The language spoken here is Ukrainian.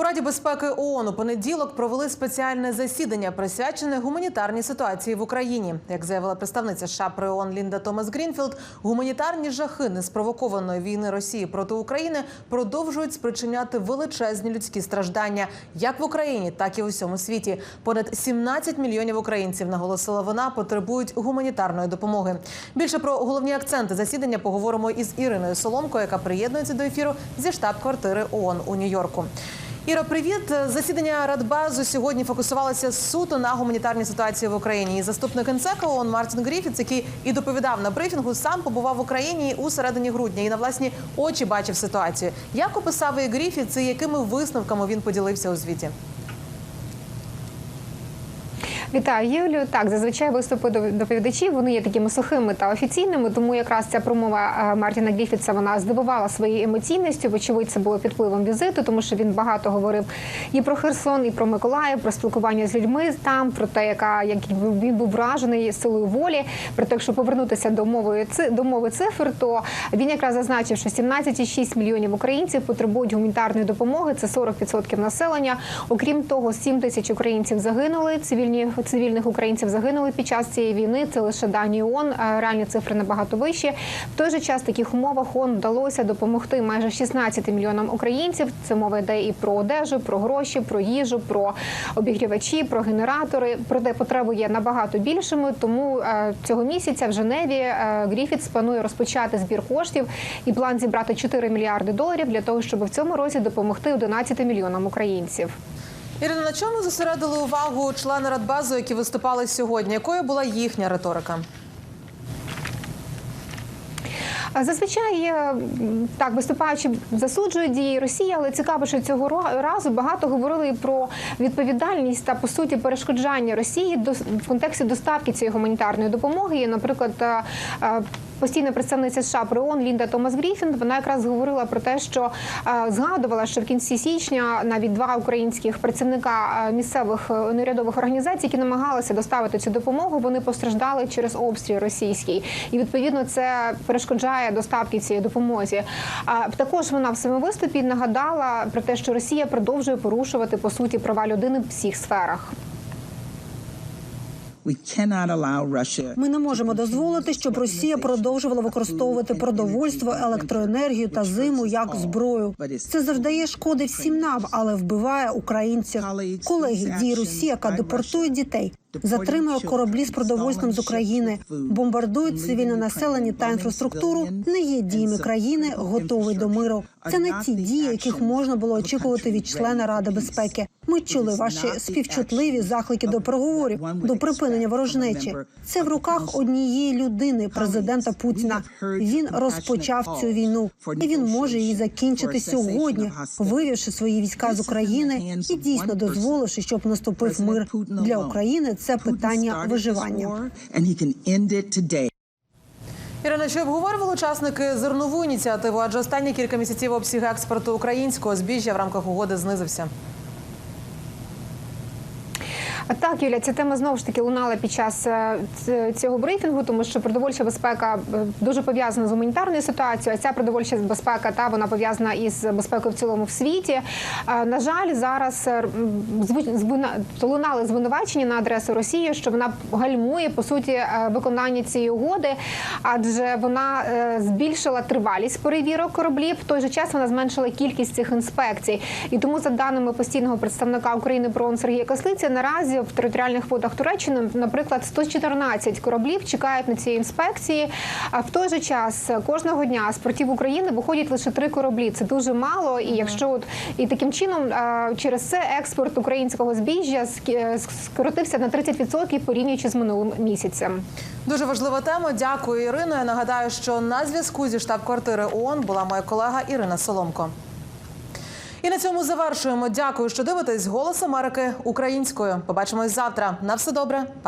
У Раді безпеки ООН у понеділок провели спеціальне засідання, присвячене гуманітарній ситуації в Україні. Як заявила представниця США при ООН Лінда Томас Грінфілд, гуманітарні жахи неспровокованої війни Росії проти України продовжують спричиняти величезні людські страждання як в Україні, так і у всьому світі. Понад 17 мільйонів українців наголосила вона, потребують гуманітарної допомоги. Більше про головні акценти засідання поговоримо із Іриною Соломко, яка приєднується до ефіру зі штаб-квартири ООН у Нью-Йорку. Іра, привіт. Засідання Радбазу сьогодні фокусувалося суто на гуманітарній ситуації в Україні. І заступник НСЕКа ООН Мартін Гріфіц, який і доповідав на брифінгу, сам побував в Україні у середині грудня і на власні очі бачив ситуацію. Як описав і Гріфіц і якими висновками він поділився у звіті? Вітаю, Юлію. Так, зазвичай виступи до- доповідачів вони є такими сухими та офіційними. Тому якраз ця промова е, Мартіна Гріфітса вона здивувала своєю емоційністю. Вочевидь, це було під впливом візиту, тому що він багато говорив і про Херсон, і про Миколаїв, про спілкування з людьми там, про те, яка як він був вражений силою волі. Про те, якщо повернутися до мови до мови цифр, то він якраз зазначив, що 17,6 мільйонів українців потребують гуманітарної допомоги. Це 40% населення. Окрім того, 7 тисяч українців загинули. Цивільні цивільних українців загинули під час цієї війни. Це лише дані ООН. Реальні цифри набагато вищі. В той же час в таких умовах ООН вдалося допомогти майже 16 мільйонам українців. Це мова йде і про одежу, про гроші, про їжу, про обігрівачі, про генератори. Проте потреби є набагато більшими. Тому е, цього місяця в Женеві е, Гріфітс планує розпочати збір коштів і план зібрати 4 мільярди доларів для того, щоб в цьому році допомогти 11 мільйонам українців. Ірина, на чому зосередили увагу члени Радбазу, які виступали сьогодні? Якою була їхня риторика? Зазвичай е, так виступаючи засуджують дії Росії, але цікаво, що цього разу багато говорили про відповідальність та по суті перешкоджання Росії в контексті доставки цієї гуманітарної допомоги. Наприклад, е, е, постійна представниця США при ООН Лінда Томас Гріфін вона якраз говорила про те, що е, згадувала, що в кінці січня навіть два українських працівника е, місцевих е, неурядових організацій, які намагалися доставити цю допомогу, вони постраждали через обстріл російський, і відповідно це перешкоджає доставки цієї допомоги. А також вона в своєму виступі нагадала про те, що Росія продовжує порушувати по суті права людини в всіх сферах. Ми не можемо дозволити, щоб Росія продовжувала використовувати продовольство, електроенергію та зиму як зброю. Це завдає шкоди всім нам, але вбиває українців. Колеги, дії Росії, яка депортує дітей, затримує кораблі з продовольством з України, бомбардує цивільне населення та інфраструктуру. Не є діями країни, готової до миру. Це не ті дії, яких можна було очікувати від члена Ради безпеки. Ми чули ваші співчутливі заклики до переговорів, до припинення ворожнечі. Це в руках однієї людини, президента Путіна. Він розпочав цю війну, і він може її закінчити сьогодні, вивівши свої війська з України і дійсно дозволивши, щоб наступив мир для України. Це питання виживання. Ірина, чи обговорювали учасники зернову ініціативу? Адже останні кілька місяців обсяг експорту українського збіжжя в рамках угоди знизився. Так, Юля, ця тема знову ж таки лунала під час е, цього брифінгу, тому що продовольча безпека е, дуже пов'язана з гуманітарною ситуацією. А ця продовольча безпека та вона пов'язана із безпекою в цілому в світі. Е, На жаль, зараз лунали звинувачення на адресу Росії, що вона гальмує по суті виконання цієї угоди, адже вона збільшила тривалість перевірок кораблів. В той же час вона зменшила кількість цих інспекцій. І тому, за даними постійного представника України ПРООН Сергія Кослиця, наразі в територіальних водах Туреччини, наприклад, 114 кораблів чекають на ці інспекції. А в той же час кожного дня з портів України виходять лише три кораблі. Це дуже мало. І якщо от і таким чином через це експорт українського збіжжя е, скоротився на 30% порівнюючи з минулим місяцем. Дуже важлива тема. Дякую, Ірино. Я нагадаю, що на зв'язку зі штаб-квартири ООН була моя колега Ірина Соломко. І на цьому завершуємо. Дякую, що дивитесь голос Америки українською. Побачимось завтра. На все добре.